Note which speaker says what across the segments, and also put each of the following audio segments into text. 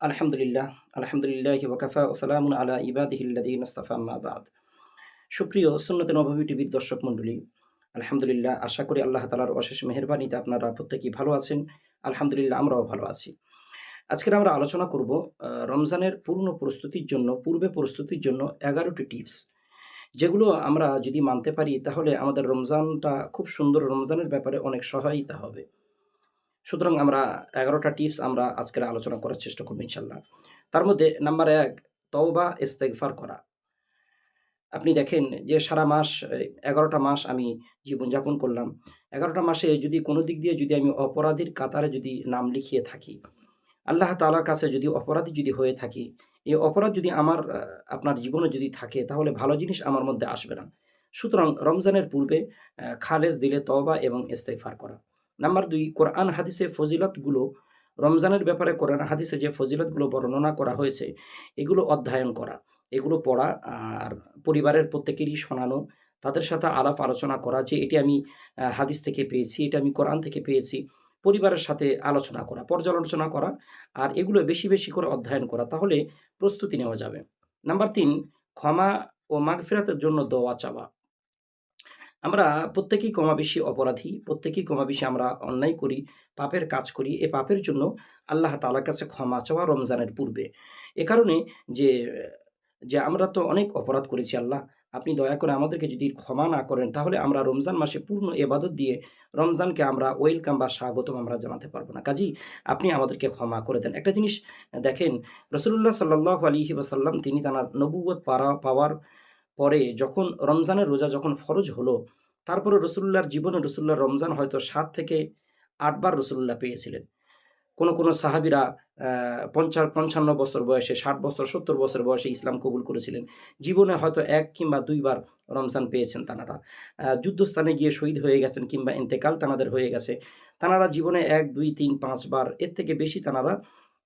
Speaker 1: আলহামদুলিল্লাহ, আলহামদুলিল্লাহি ওয়া কাফা ওয়া সালামুন আলা ইবাদিহিল্লাযীনা ইসতাফা আম্মা বা'দ। সুপ্রিয় সুন্নতে নববী টিভির দর্শক মণ্ডলী, আলহামদুলিল্লাহ আশা করি আল্লাহ তাআলার অশেষ মেহেরবানিতে আপনারা প্রত্যেকেই ভালো আছেন। আলহামদুলিল্লাহ আমরাও ভালো আছি। আজকের আমরা আলোচনা করব রমজানের পূর্ণ প্রস্তুতির জন্য পূর্বে প্রস্তুতির জন্য ১১ টি টিপস। যেগুলো আমরা যদি মানতে পারি তাহলে আমাদের রমজানটা খুব সুন্দর রমজানের ব্যাপারে অনেক সহায়তা হবে। সুতরাং আমরা এগারোটা টিপস আমরা আজকের আলোচনা করার চেষ্টা করব ইনশাআল্লাহ। তার মধ্যে নাম্বার এক তওবা ইস্তেগফার করা। আপনি দেখেন যে সারা মাস এগারোটা মাস আমি জীবনযাপন করলাম। এগারোটা মাসে যদি কোনো দিক দিয়ে যদি আমি অপরাধীর কাতারে যদি নাম লিখিয়ে থাকি, আল্লাহ তাআলার কাছে যদি অপরাধী যদি হয়ে থাকি, এই অপরাধ যদি আমার আপনার জীবনে যদি থাকে তাহলে ভালো জিনিস আমার মধ্যে আসবে না। সুতরাং রমজানের পূর্বে খালেজ দিলে তওবা এবং ইস্তেগফার করা। নাম্বার দুই কোরআন হাদিসে ফজিলতগুলো রমজানের ব্যাপারে কোরআন হাদিসে যে ফজিলতগুলো বর্ণনা করা হয়েছে, এগুলো অধ্যয়ন করা, এগুলো পড়া আর পরিবারের প্রত্যেকেরই শোনানো, তাদের সাথে আলাপ আলোচনা করা যে এটি আমি হাদিস থেকে পেয়েছি, এটা আমি কোরআন থেকে পেয়েছি। পরিবারের সাথে আলোচনা করা, পর্যালোচনা করা আর এগুলো বেশি, বেশি করে অধ্যয়ন করা। তাহলে প্রস্তুতি নেওয়া যাবে। নাম্বার তিন ক্ষমা ও মাগফিরাতের জন্য দোয়া চাওয়া। আমরা প্রত্যেকেই কমাবেশি অপরাধী, প্রত্যেকেই কমাবেশি আমরা অন্যায় করি, পাপের কাজ করি। এ পাপের জন্য আল্লাহ তাআলার কাছে ক্ষমা চাওয়া রমজানের পূর্বে। এ কারণে যে, যে আমরা তো অনেক অপরাধ করেছি আল্লাহ। আপনি দয়া করে আমাদেরকে যদি ক্ষমা না করেন তাহলে আমরা রমজান মাসে পূর্ণ এবাদত দিয়ে রমজানকে আমরা ওয়েলকাম বা স্বাগতম আমরা জানাতে পারব না। কাজেই আপনি আমাদেরকে ক্ষমা করে দেন। একটা জিনিস দেখেন রাসূলুল্লাহ সাল্লাল্লাহু আলাইহি ওয়াসাল্লাম তিনি তাঁর নবুবত পাওয়ার পরে যখন রমজানের রোজা যখন ফরজ হলো, তারপরে রাসূলুল্লাহর জীবনে রসুল্লাহ রমজান হয়তো সাত থেকে আটবার রসুল্লাহ পেয়েছিলেন। কোন, কোনো সাহাবীরা পঞ্চা ৫৫ বছর বয়সে, ৬০ বছর, ৭০ বছর বয়সে ইসলাম কবুল করেছিলেন। জীবনে হয়তো এক কিংবা দুইবার রমজান পেয়েছেন তানারা। যুদ্ধস্থানে গিয়ে শহীদ হয়ে গেছেন কিংবা ইন্তেকাল তানাদের হয়ে গেছে। তানারা জীবনে এক দুই তিন পাঁচবার এর থেকে বেশি তানারা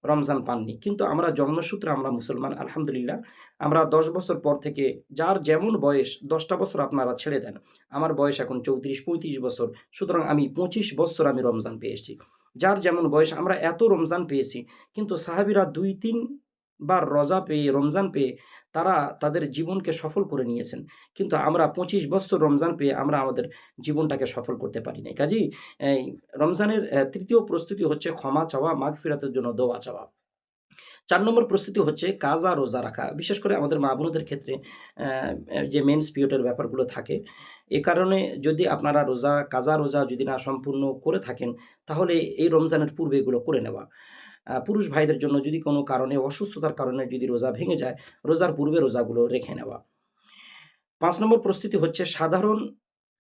Speaker 1: রমজান পাননি। কিন্তু আমরা জন্মসূত্রে আমরা মুসলমান, আলহামদুলিল্লাহ। আমরা ১০ বছর পর থেকে যার যেমন বয়স, দশটা বছর আপনারা ছেড়ে দেন। আমার বয়স এখন ৩৪-৩৫ বছর। সুতরাং আমি পঁচিশ বছর আমি রমজান পেয়েছি। যার যেমন বয়স, আমরা এত রমজান পেয়েছি। কিন্তু সাহাবিরা ২-৩ বার রোজা পেয়ে রমজান পেয়ে তারা তাদের জীবনকে সফল করে নিয়েছেন। কিন্তু আমরা ২৫ বৎসর রমজান পেয়ে আমরা আমাদের জীবনটাকে সফল করতে পারি নাই। কাজেই রমজানের তৃতীয় প্রস্তুতি হচ্ছে ক্ষমা চাওয়া, মাগফিরাতের জন্য দোয়া চাওয়া। চার নম্বর প্রস্তুতি হচ্ছে কাজা রোজা রাখা। বিশেষ করে আমাদের মা-বোনদের ক্ষেত্রে অ্যা অ্যা যে মেন্স পিরিয়ড এর ব্যাপারগুলো থাকে। এ কারণে যদি আপনারা রোজা কাজা রোজা যদি না সম্পূর্ণ করে থাকেন, তাহলে এই রমজানের পূর্বে এগুলো করে নেওয়া। পুরুষ ভাইদের জন্য যদি কোনো কারণে অসুস্থতার কারণে যদি রোজা ভেঙে যায়, রোজার পূর্বে রোজাগুলো রেখে নেওয়া। পাঁচ নম্বর প্রস্তুতি হচ্ছে সাধারণ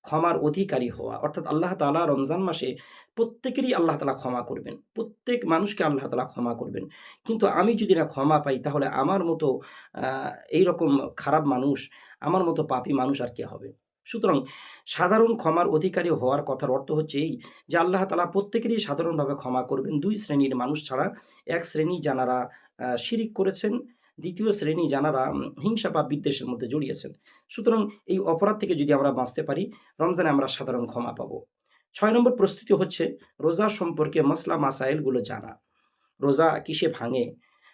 Speaker 1: ক্ষমার অধিকারী হওয়া। অর্থাৎ আল্লাহ তাআলা রমজান মাসে প্রত্যেকেরই আল্লাহ তালা ক্ষমা করবেন। প্রত্যেক মানুষকে আল্লাহ তালা ক্ষমা করবেন। কিন্তু আমি যদি না ক্ষমা পাই তাহলে আমার মতো আ এইরকম খারাপ মানুষ, আমার মতো পাপী মানুষ আর কে হবে? সুতরাং সাধারণ ক্ষমার অধিকারী হওয়ার কথার অর্থ হচ্ছে এই যে আল্লাহ তালা প্রত্যেকেরই সাধারণভাবে ক্ষমা করবেন। দুই শ্রেণির মানুষ ছাড়া। এক শ্রেণি যানারা আ শিরিক করেছেন, দ্বিতীয় শ্রেণি উম হিংসা বা বিদ্বেষের মধ্যে জড়িয়েছেন। সুতরাং এই অপরাধ থেকে যদি আমরা বাঁচতে পারি, রমজানে আমরা সাধারণ ক্ষমা পাবো। ছয় নম্বর প্রস্তুতি হচ্ছে রোজা সম্পর্কে মাসলা মাসাইলগুলো জানা। রোজা কিসে ভাঙে?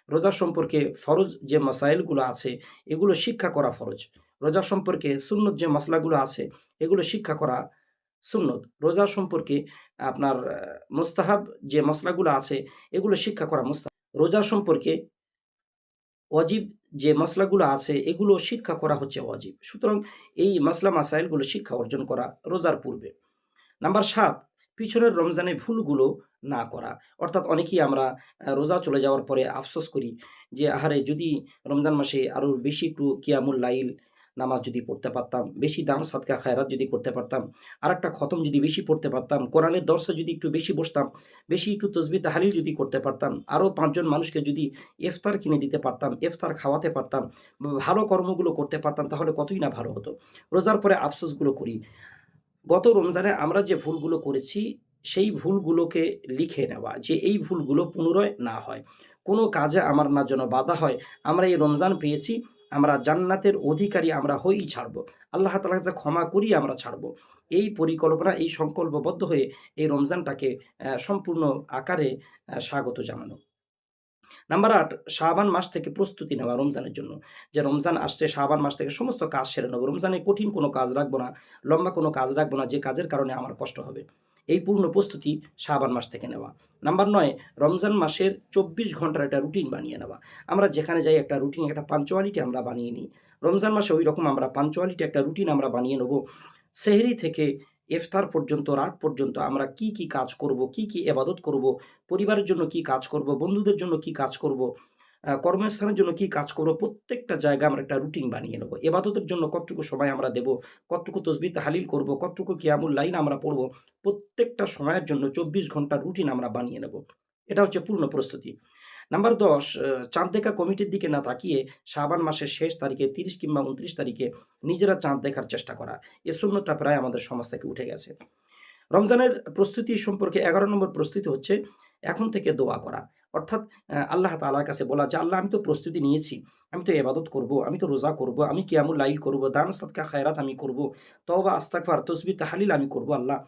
Speaker 1: রোজা সম্পর্কে ফরজ যে মাসাইলগুলো আছে এগুলো শিক্ষা করা ফরজ। রোজা সম্পর্কে সুন্নত যে মশলাগুলো আছে, এগুলো শিক্ষা করা সুন্নত। রোজা সম্পর্কে আপনার মুস্তাহাব যে মশলাগুলো আছে, এগুলো শিক্ষা করা মুস্তাহাব। রোজা সম্পর্কে ওয়াজিব যে মশলাগুলো আছে, এগুলো শিক্ষা করা হচ্ছে অজীব সুতরাং এই মশলা মাসাইলগুলো শিক্ষা অর্জন করা রোজার পূর্বে। নাম্বার সাত, পিছনের রমজানে ভুলগুলো না করা। অর্থাৎ অনেকেই আমরা রোজা চলে যাওয়ার পরে আফসোস করি যে, আহারে যদি রমজান মাসে আরও বেশি একটু কিয়ামুল লাইল নামাজ যদি পড়তে পারতাম, বেশি দাম সাদকা খায়রাত যদি করতে পারতাম, আরেকটা খতম যদি বেশি পড়তে পারতাম, কোরআনের দর্সে যদি একটু বেশি বসতাম, বেশি একটু তসবিহ তাহলিল যদি করতে পারতাম, আরও পাঁচজন মানুষকে যদি ইফতার কিনে দিতে পারতাম, ইফতার খাওয়াতে পারতাম, ভালো কর্মগুলো করতে পারতাম তাহলে কতই না ভালো হতো। রোজার পরে আফসোসগুলো করি। গত রমজানে আমরা যে ভুলগুলো করেছি সেই ভুলগুলোকে লিখে নেওয়া যে এই ভুলগুলো পুনরায় না হয়। কোনো কাজে আমার না যেন বাধা হয়। আমরা এই রমজান পেয়েছি, আমরা জান্নাতের অধিকারী আমরা হয়েই ছাড়ব। আল্লাহ তাআলার কাছে ক্ষমা করেই আমরা ছাড়ব। এই পরিকল্পনা, এই সংকল্পবদ্ধ হয়ে এই রমজানটাকে সম্পূর্ণ আকারে স্বাগত জানানো। নাম্বার আট শাবান মাস থেকে প্রস্তুতি নেওয়া রমজানের জন্য যে রমজান আসছে শাবান মাস থেকে সমস্ত কাজ সেরে নেব রমজানে কঠিন কোনো কাজ রাখব না লম্বা কোনো কাজ রাখব না যে কাজের কারণে আমার কষ্ট হবে এই পূর্ণ প্রস্তুতি শাবান মাস থেকে নেওয়া। নাম্বার নয়, রমজান মাসের চব্বিশ ঘণ্টার একটা রুটিন বানিয়ে নেওয়া। আমরা যেখানে যাই একটা রুটিন, একটা পাঞ্চুয়ালিটি আমরা বানিয়ে নিই। রমজান মাসে ওই রকম আমরা পাঞ্চুয়ালিটি একটা রুটিন আমরা বানিয়ে নেব। সেহরি থেকে ইফতার পর্যন্ত, রাত পর্যন্ত আমরা কি কি কাজ করব, কি কি এবাদত করব, পরিবারের জন্য কি কাজ করব, বন্ধুদের জন্য কি কাজ করব কর্মস্থানের জন্য কি কাজ করব? প্রত্যেকটা জায়গায় আমরা একটা রুটিন বানিয়ে নেব। এবাদতের জন্য কতটুকু সময় আমরা দেব? কতটুকু তসবি তাহালিল করব? কতটুকু কিয়ামুল লাইন আমরা পড়ব? প্রত্যেকটা সময়ের জন্য চব্বিশ ঘণ্টার রুটিন আমরা বানিয়ে নেব। এটা হচ্ছে পূর্ণ প্রস্তুতি। নাম্বার দশ চাঁদ দেখা কমিটির দিকে না তাকিয়ে শাবান মাসের শেষ তারিখে তিরিশ কিংবা উনত্রিশ তারিখে নিজেরা চাঁদ দেখার চেষ্টা করা। এ শূন্যটা প্রায় আমাদের সমাজ থেকে উঠে গেছে। রমজানের প্রস্তুতি সম্পর্কে এগারো নম্বর প্রস্তুতি হচ্ছে, এখন থেকে দোয়া করা। অর্থাৎ আল্লাহ তালার কাছে বলা যে, আল্লাহ, আমি তো প্রস্তুতি নিয়েছি, আমি তো এবাদত করব, আমি তো রোজা করব, আমি কিয়ামুল লাইল করব, দান সাদকা খায়রাত আমি করব, তওবা আস্তাকফার তসবি তাহালিল আমি করব, আল্লাহ।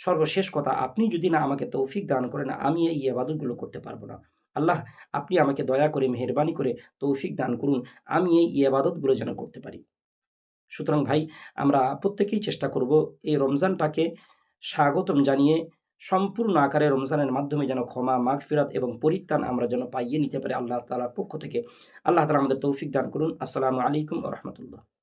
Speaker 1: সর্বশেষ কথা, আপনি যদি না আমাকে তৌফিক দান করেন, আমি এই ইবাদতগুলো করতে পারব না। আল্লাহ, আপনি আমাকে দয়া করে, মেহরবানি করে তৌফিক দান করুন, আমি এই ইবাদতগুলো যেন করতে পারি। সুতরাং ভাই, আমরা প্রত্যেকেই চেষ্টা করব এই রমজানটাকে স্বাগতম জানিয়ে সম্পূর্ণ আকারে রমজানের মাধ্যমে যেন ক্ষমা, মাগফিরাত এবং পরিত্রাণ আমরা যেন পাইয়ে নিতে পারি আল্লাহ তালার পক্ষ থেকে। আল্লাহ তালা আমাদের তৌফিক দান করুন। আসসালামু আলাইকুম রহমতুল্লাহ।